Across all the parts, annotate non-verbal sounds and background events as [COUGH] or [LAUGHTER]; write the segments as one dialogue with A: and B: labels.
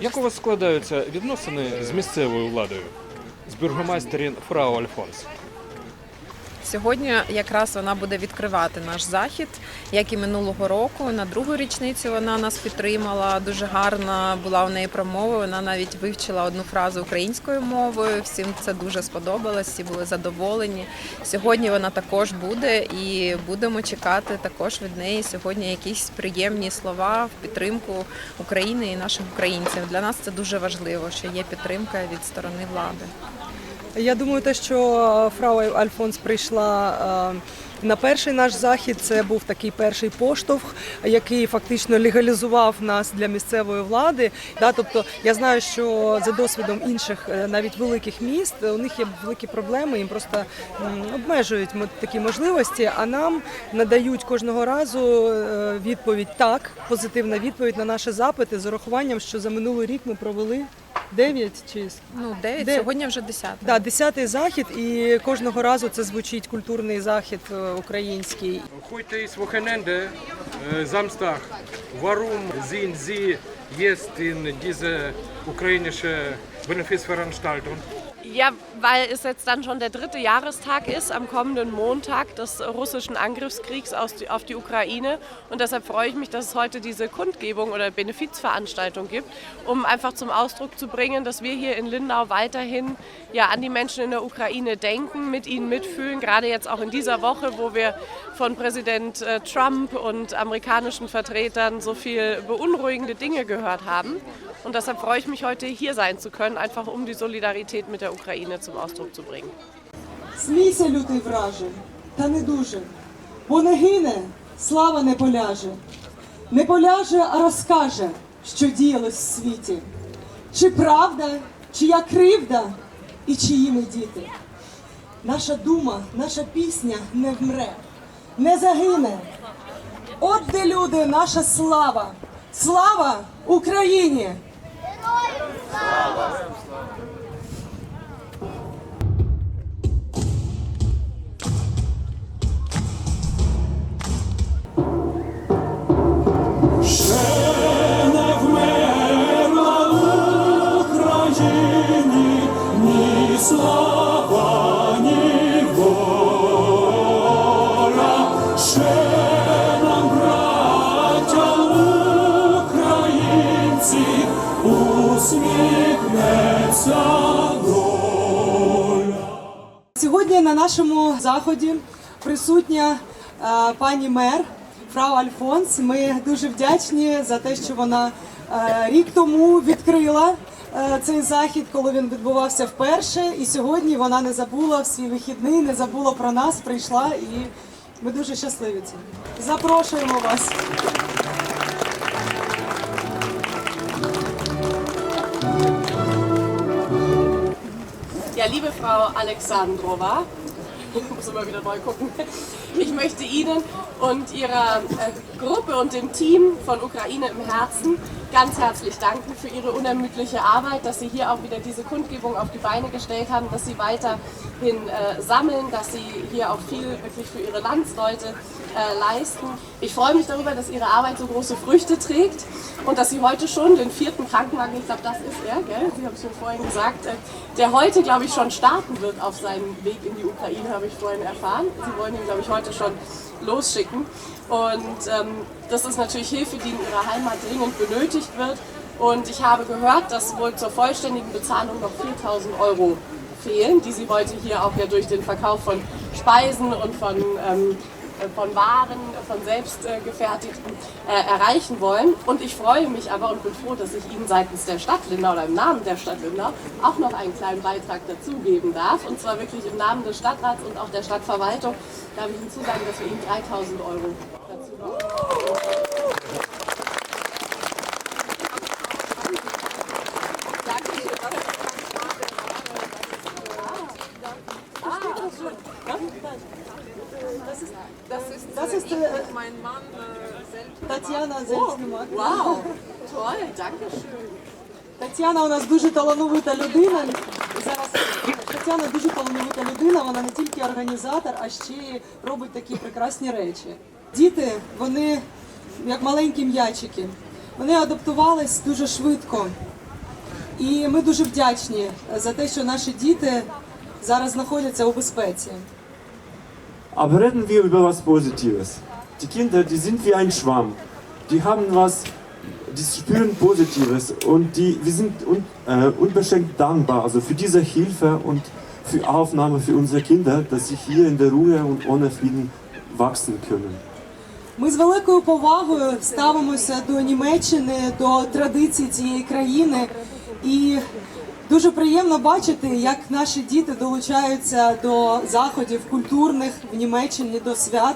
A: Як у вас складаються відносини з місцевою владою? З бюргомайстерін Фрау Альфонс?
B: Сьогодні якраз вона буде відкривати наш захід, як і минулого року. На другу річницю вона нас підтримала. Дуже гарна була у неї промова. Вона навіть вивчила одну фразу українською мовою. Всім це дуже сподобалось, всі були задоволені. Сьогодні вона також буде і будемо чекати також від неї сьогодні якісь приємні слова в підтримку України і наших українців. Для нас це дуже важливо, що є підтримка від сторони влади.
C: Я думаю, те, що фрау Альфонс прийшла е, на перший наш захід, це був такий перший поштовх, який фактично легалізував нас для місцевої влади. Да, тобто я знаю, що за досвідом інших е, навіть великих міст у них є великі проблеми, їм просто обмежують такі можливості, а нам надають кожного разу е, відповідь так, позитивна відповідь на наші запити з урахуванням, що за минулий рік ми провели 9 чи
B: Ну, 9,
C: Де?
B: сьогодні вже 10.
C: Да, десятий захід, і кожного разу це звучить культурний захід е, український.
D: Heute ist Wochenende, äh, Samstag. Warum sind Sie jetzt in diese ukrainische Benefizveranstaltung?
E: Ja, weil es jetzt dann schon der dritte Jahrestag ist, am kommenden Montag des russischen Angriffskriegs auf die Ukraine. Und deshalb freue ich mich, dass es heute diese Kundgebung oder Benefizveranstaltung gibt, um einfach zum Ausdruck zu bringen, dass wir hier in Lindau weiterhin ja, an die Menschen in der Ukraine denken, mit ihnen mitfühlen. Gerade jetzt auch in dieser Woche, wo wir von Präsident äh, Trump und amerikanischen Vertretern so viel beunruhigende Dinge gehört haben. Und deshalb freue ich mich heute hier sein zu können, einfach um die Solidarität mit der Ukraine zum Ausdruck zu bringen.
F: Смійся, лютий враже, та не дуже, бо не гине, слава не поляже. Не поляже, а розкаже, що діялось в світі. Чи правда, чия кривда і чиї ми діти. Наша дума, наша пісня не вмре, не загине. От де люди, наша слава! Слава Україні! Сьогодні на нашому заході присутня е, пані мер Фрау Альфонс. Ми дуже вдячні за те, що вона е, рік тому відкрила е, цей захід, коли він відбувався вперше. І сьогодні вона не забула в свій вихідний, не забула про нас, прийшла і ми дуже щасливі цим. Запрошуємо вас.
E: Ja, liebe Frau Alexandrova, [LAUGHS] ich muss immer wieder neu gucken. Ich möchte Ihnen und Ihrer äh, Gruppe und dem Team von Ukraine im Herzen ganz herzlich danken für Ihre unermüdliche Arbeit, dass Sie hier auch wieder diese Kundgebung auf die Beine gestellt haben, dass Sie weiterhin äh, sammeln, dass Sie hier auch viel wirklich für Ihre Landsleute äh, leisten. Ich freue mich darüber, dass Ihre Arbeit so große Früchte trägt und dass Sie heute schon den vierten Krankenwagen, ich glaube, das ist er, gell? Sie haben es schon vorhin gesagt, äh, der heute, glaube ich, schon starten wird auf seinem Weg in die Ukraine, habe ich vorhin erfahren. Sie wollen ihn, glaube ich, heute schon losschicken. Und ähm, das ist natürlich Hilfe, die in ihrer Heimat dringend benötigt wird. Und ich habe gehört, dass wohl zur vollständigen Bezahlung noch 4000 Euro fehlen, die sie heute hier auch ja durch den Verkauf von Speisen und von, ähm, äh, von Waren, von selbst äh, äh, erreichen wollen. Und ich freue mich aber und bin froh, dass ich Ihnen seitens der Stadt Lindau oder im Namen der Stadt Lindau auch noch einen kleinen Beitrag dazugeben darf. Und zwar wirklich im Namen des Stadtrats und auch der Stadtverwaltung darf ich Ihnen zusagen, dass wir Ihnen 3000 Euro dazu geben.
F: Тетяна у нас дуже талановита людина. Зараз Тетяна дуже талановита людина. Вона не тільки організатор, а ще й робить такі прекрасні речі. Діти, вони як маленькі м'ячики. Вони адаптувались дуже швидко І ми дуже вдячні за те, що наші діти зараз знаходяться у безпеці.
G: Aber reden wir über was Positives. Die ein Schwamm. Die haben was, die spüren Positives und die, wir sind un, äh, unbeschränkt dankbar also für diese Hilfe und für Aufnahme für unsere Kinder, dass sie hier in der Ruhe und ohne Frieden wachsen können.
F: Ми з великою повагою ставимося до Німеччини, до традицій цієї країни. І дуже приємно бачити, як наші діти долучаються до заходів культурних в Німеччині, до свят.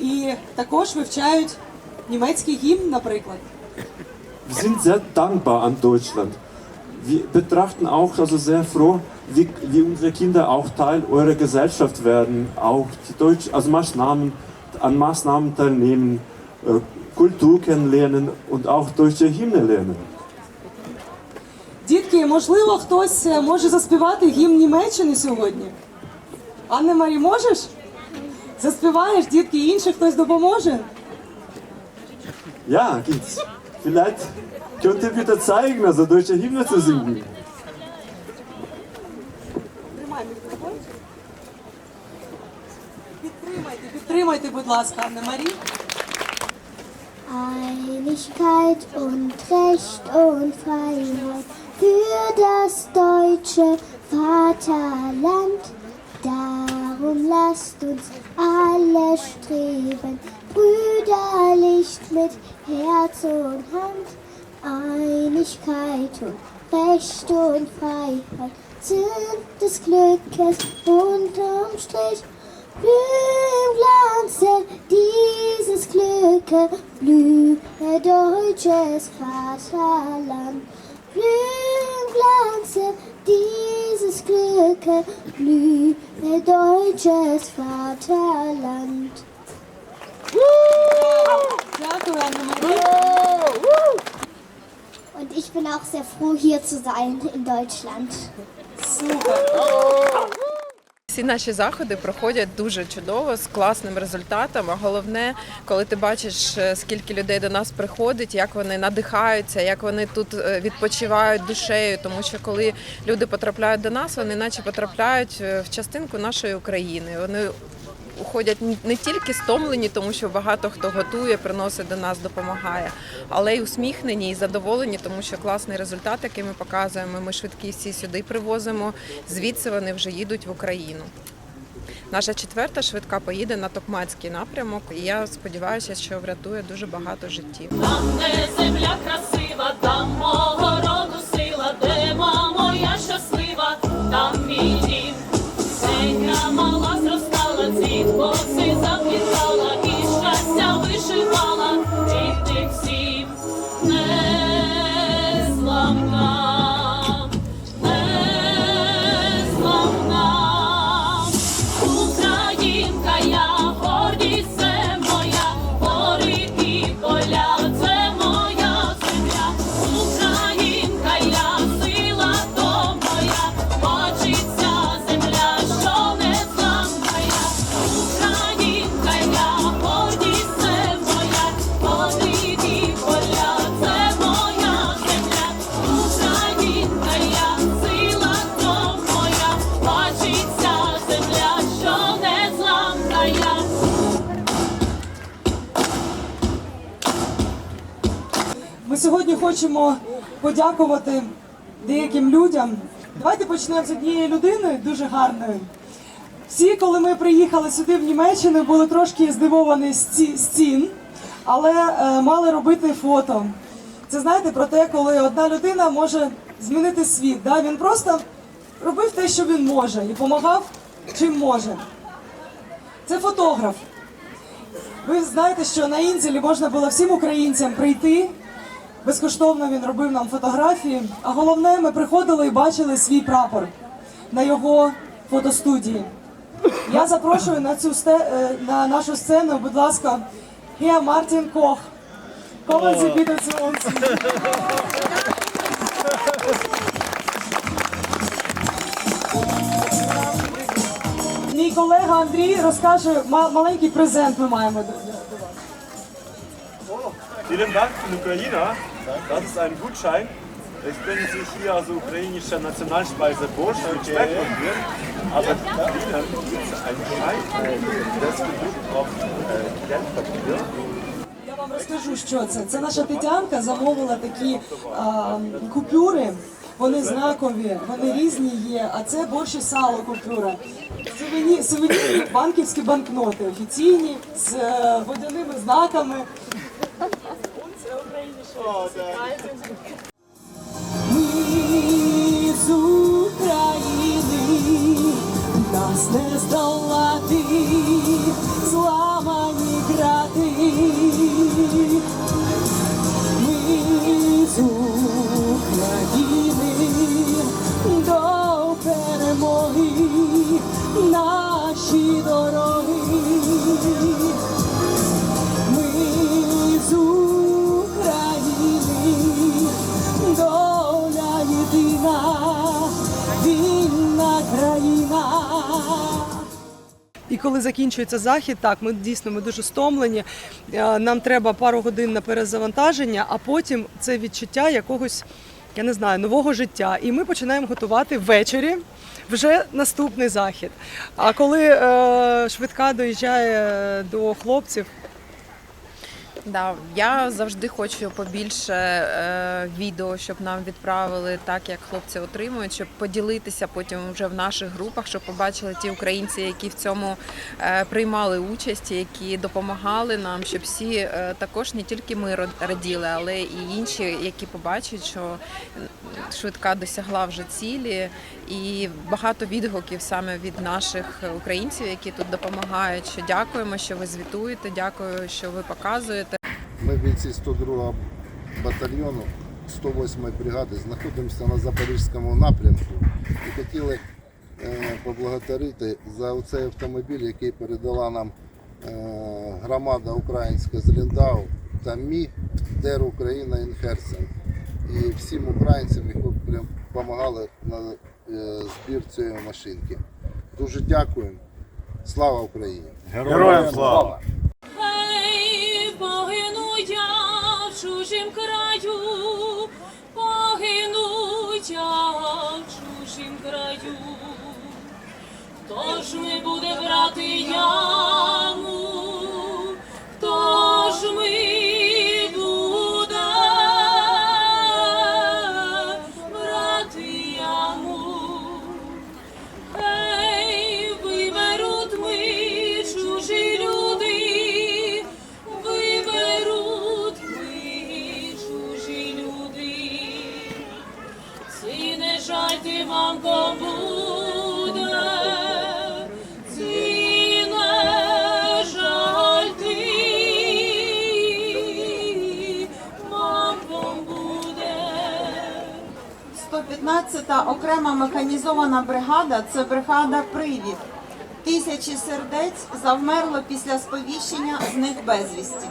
F: І також вивчають німецький гімн, наприклад.
G: Wir sind sehr dankbar an Deutschland. Wir betrachten auch also sehr froh, wie, wie unsere Kinder auch Teil eurer Gesellschaft werden, auch die Deutsch, also Maßnahmen, an Maßnahmen teilnehmen, äh, Kultur kennenlernen und auch deutsche Hymne lernen.
F: Дітки, можливо, хтось е, може заспівати гімн Німеччини сьогодні? Анне Марі, можеш? Заспіваєш, дітки, інший хтось допоможе?
G: Ja, gibt's. Vielleicht könnt ihr bitte zeigen, also deutsche Hymne zu singen.
F: Тримай мікрофон. Підтримайте, підтримайте, будь ласка, Анне Марі.
H: Einigkeit und Recht und Freiheit für das deutsche Vaterland. Darum lasst uns alle streben, brüderlich mit Herz und Hand. Einigkeit und Recht und Freiheit sind des Glückes unterm Strich. Blüh im Glanze dieses Glücke, blühe deutsches Vaterland. Blüh im Glanze dieses Glücke, blühe deutsches Vaterland.
F: Марі.
H: Und ich bin auch sehr froh, hier zu sein in Deutschland.
B: Всі наші заходи проходять дуже чудово з класним результатом. А головне, коли ти бачиш, е, скільки людей до нас приходить, як вони надихаються, як вони тут е, відпочивають душею. Тому що коли люди потрапляють до нас, вони наче потрапляють е, в частинку нашої України. Вони уходять не тільки стомлені, тому що багато хто готує, приносить до нас, допомагає, але й усміхнені і задоволені, тому що класний результат, який ми показуємо. Ми швидкі всі сюди привозимо. Звідси вони вже їдуть в Україну. Наша четверта швидка поїде на Токмацький напрямок, і я сподіваюся, що врятує дуже багато життів.
I: Там, де земля красива, там мого роду сила, де мамо я щаслива, там мій дім.
F: It's more хочемо подякувати деяким людям. Давайте почнемо з однієї людини, дуже гарної. Всі, коли ми приїхали сюди в Німеччину, були трошки здивовані з цін, але е, мали робити фото. Це знаєте про те, коли одна людина може змінити світ. Да? Він просто робив те, що він може, і допомагав чим може. Це фотограф. Ви знаєте, що на Інзелі можна було всім українцям прийти. Безкоштовно він робив нам фотографії. А головне, ми приходили і бачили свій прапор на його фотостудії. Я запрошую на цю сте, е, на нашу сцену, будь ласка, Геа Мартін Кох. Kommen Sie bitte zu uns. Мій колега Андрій розкаже маленький презент ми маємо.
G: Vielen Dank von Ukraine. Das ist ein Gutschein Ich bin sich hier also ukrainischer Nationalspeise Speck und Bier, aber Ihnen gibt es einen Schein, äh, das gedruckt auf äh, Geldpapier.
F: Я вам розкажу, що це. Це наша Тетянка замовила такі а, купюри. Вони знакові, вони різні є. А це борщ і сало купюра. Сувені, сувенірні банківські банкноти, офіційні з е, водяними знаками. Ми з України, нас не здолати, зламані грати.
C: Коли закінчується захід, так ми дійсно ми дуже стомлені. Е, Нам треба пару годин на перезавантаження, а потім це відчуття якогось, я не знаю, нового життя. І ми починаємо готувати ввечері вже наступний захід. А коли е, швидка доїжджає до хлопців,
B: Да, я завжди хочу побільше е, відео, щоб нам відправили так, як хлопці отримують, щоб поділитися потім вже в наших групах, щоб побачили ті українці, які в цьому е, приймали участь, які допомагали нам, щоб всі е, також не тільки ми раділи, але і інші, які побачать, що швидка досягла вже цілі, і багато відгуків саме від наших українців, які тут допомагають. Що дякуємо, що ви звітуєте, дякую, що ви показуєте.
J: Бійці 102 батальйону 108 ї бригади знаходимося на Запорізькому напрямку і хотіли е, поблагодарити за цей автомобіль, який передала нам е, громада українська з Ліндау та МІ ТЕР Україна Інхерсен. І всім українцям, які допомагали на е, збір цієї машинки. Дуже дякуємо. Слава Україні!
G: Героям слава!
I: Ей, погину я в чужім краю, погину я в чужім краю. Хто ж не буде брати яму?
K: Окрема механізована бригада це бригада Привід. Тисячі сердець завмерло після сповіщення з них безвісті.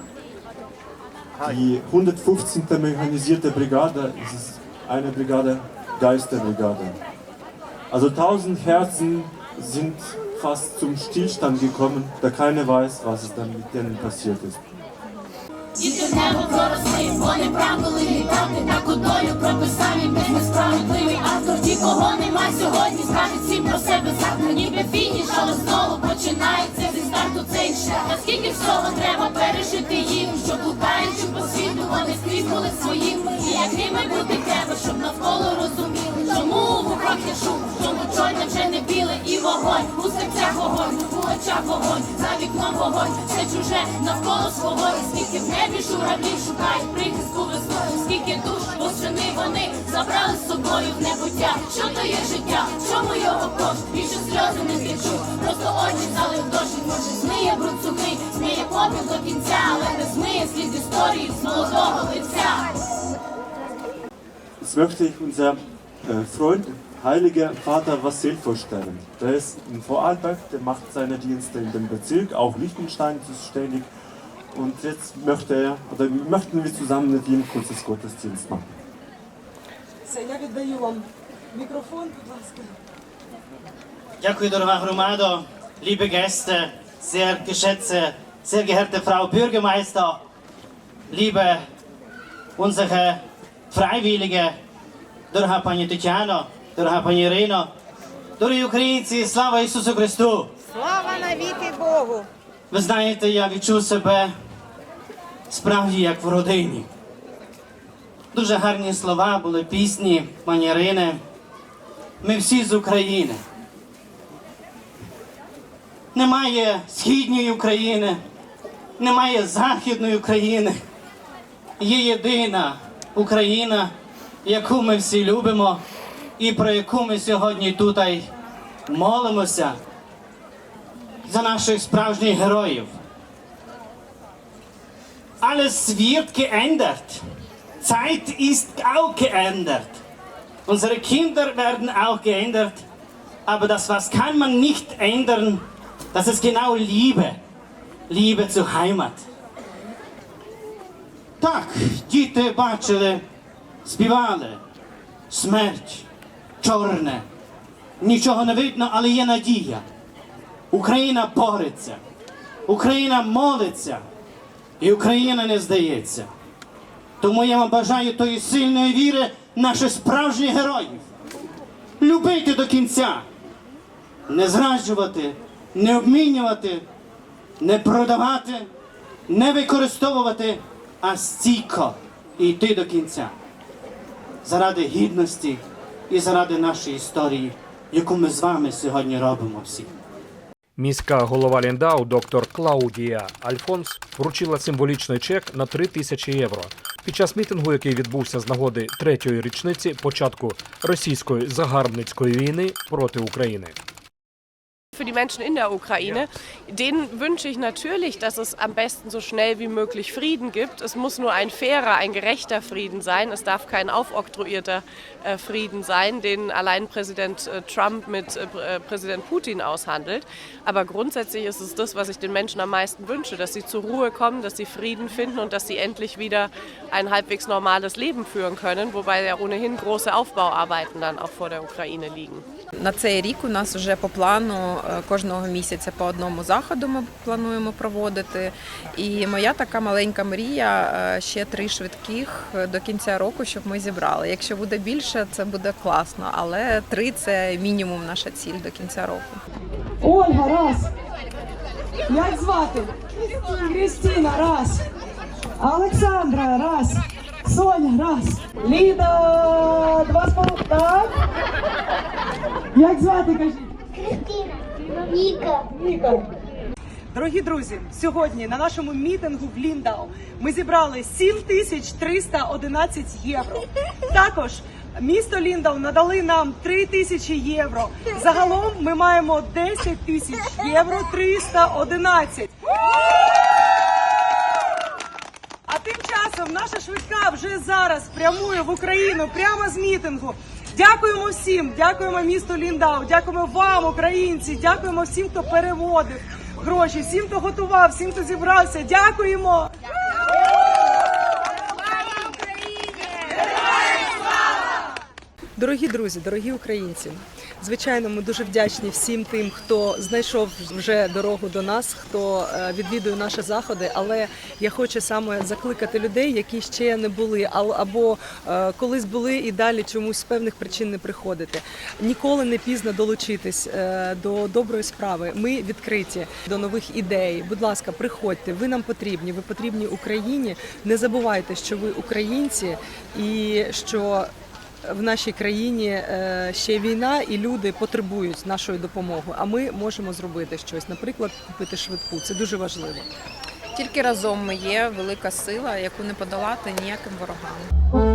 G: Die 115. mechanisierte Brigade ist eine Brigade, Geisterbrigade. Also 1000 Herzen sind fast zum Stillstand gekommen, da keiner weiß, was es dann mit denen passiert ist.
I: Діти в небо проросли, вони правили літати, таку долю прописав їм десь несправедливий автор. Ті, кого нема сьогодні, скажуть всім про себе завтра, ніби фініш, але знову починається зі старту цей шлях. Наскільки всього треба пережити їм, щоб блукаючи по світу, вони скрізь були своїми. І як ними бути треба, щоб навколо розуміли, чому в укрок є шум, чому чорне вже не очах вогонь, за вікном вогонь, все чуже навколо свого, і скільки в небі журавлів шукають прихистку весною, скільки душ восени вони забрали з собою в небуття. Що то є життя, в чому його кошт, більше сльози не течу, просто очі залив дощ, і, може змиє бруд сухий, змиє попіл до кінця, але не змиє слід історії з молодого лиця.
G: Möchte ich unser Freund, heiliger Vater Vassil vorstellen. Der ist in Vorarlberg, der macht seine Dienste in dem Bezirk, auch Liechtenstein zuständig. Und jetzt möchte er, oder möchten wir zusammen mit ihm kurzes Gottesdienst machen.
F: Все, я віддаю вам мікрофон, будь ласка.
L: Дякую, дорога громадо, liebe Gäste, sehr geschätzte, sehr geehrte Frau Bürgermeister, liebe unsere Freiwillige, дорога пані Тетяно, дорога пані Ірино, дорогі українці, слава Ісусу Христу!
K: Слава навіки Богу!
L: Ви знаєте, я відчув себе справді як в родині. Дуже гарні слова були пісні пані Ірини. Ми всі з України. Немає східної України, немає західної України. Є єдина Україна, яку ми всі любимо і про яку ми сьогодні тут й молимося за наших справжніх героїв. Alles wird geändert. Zeit ist auch geändert. Unsere Kinder werden auch geändert. Aber das, was kann man nicht ändern, das ist genau Liebe. Liebe zur Heimat. Так, діти бачили, співали. Смерть, Чорне. Нічого не видно, але є надія. Україна бореться, Україна молиться, і Україна не здається. Тому я вам бажаю тої сильної віри наших справжніх героїв. Любити до кінця, не зраджувати, не обмінювати, не продавати, не використовувати, а стійко йти до кінця. Заради гідності і заради нашої історії, яку ми з вами сьогодні робимо всі.
A: Міська голова Ліндау, доктор Клаудія Альфонс, вручила символічний чек на 3 тисячі євро під час мітингу, який відбувся з нагоди третьої річниці початку російської загарбницької війни проти України.
E: Für die Menschen in der Ukraine, denen wünsche ich natürlich, dass es am besten so schnell wie möglich Frieden gibt. Es muss nur ein fairer, ein gerechter Frieden sein. Es darf kein aufoktroyierter äh, Frieden sein, den allein Präsident äh, Trump mit äh, Pr- äh, Präsident Putin aushandelt. Aber grundsätzlich ist es das, was ich den Menschen am meisten wünsche, dass sie zur Ruhe kommen, dass sie Frieden finden und dass sie endlich wieder ein halbwegs normales Leben führen können, wobei ja ohnehin große Aufbauarbeiten dann auch vor der Ukraine liegen.
B: На цей рік у нас вже по плану е, кожного місяця по одному заходу ми плануємо проводити. І моя така маленька мрія е, ще три швидких е, до кінця року, щоб ми зібрали. Якщо буде більше, це буде класно, але три це мінімум наша ціль до кінця року.
F: Ольга, раз. Як звати? Крістіна, раз. Олександра, раз. Соня, раз. Ліда, два з половиною. Так. Як звати, кажіть?
H: Кристина, Віка.
F: Віка. Дорогі друзі, сьогодні на нашому мітингу в Ліндау ми зібрали 7311 євро. Також місто Ліндау надали нам 3 тисячі євро. Загалом ми маємо 10 тисяч євро 311. А тим часом наша швидка вже зараз прямує в Україну прямо з мітингу. Дякуємо всім, дякуємо місту Ліндау, дякуємо вам, українці, дякуємо всім, хто переводив гроші, всім, хто готував, всім, хто зібрався. Дякуємо. Дорогі друзі, дорогі українці, звичайно, ми дуже вдячні всім тим, хто знайшов вже дорогу до нас, хто е, відвідує наші заходи. Але я хочу саме закликати людей, які ще не були, або е, колись були і далі чомусь з певних причин не приходити. Ніколи не пізно долучитись е, до доброї справи. Ми відкриті до нових ідей. Будь ласка, приходьте. Ви нам потрібні. Ви потрібні Україні. Не забувайте, що ви українці і що в нашій країні е, ще війна, і люди потребують нашої допомоги. А ми можемо зробити щось, наприклад, купити швидку. Це дуже важливо.
B: Тільки разом ми є велика сила, яку не подолати ніяким ворогам.